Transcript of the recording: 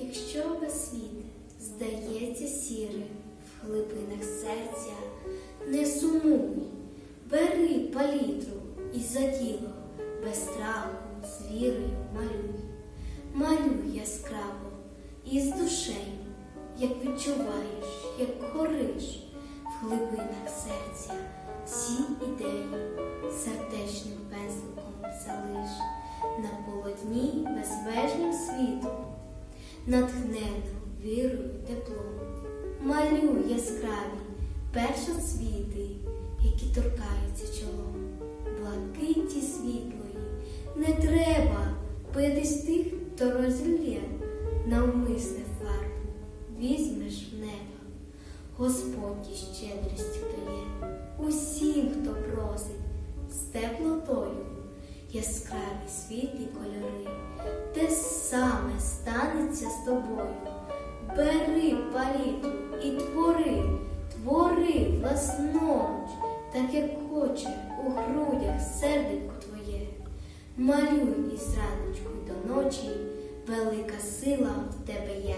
Якщо весь світ здається сірим в глибинах серця, не сумуй, бери палітру і за діло, без страху, з вірою малюй. Малюй яскраво і з душею, як відчуваєш, як гориш в глибинах серця всі ідеї сердечним пензликом залиш на полотні безмежнім світом, натхнено вірою теплом. Малюй яскраві першоцвіти, які торкаються чолом. Блакиті світлої не треба битись тих, хто розлє навмисне фарбу, візьмеш в небо. Господь із щедрістю дає усім, хто просить, з теплотою яскраві світлі кольори, те саме станеться з тобою. Бери палітру і твори, твори власноруч, так як хоче у грудях серденько твоє. Малюй із раночку до ночі, велика сила в тебе є.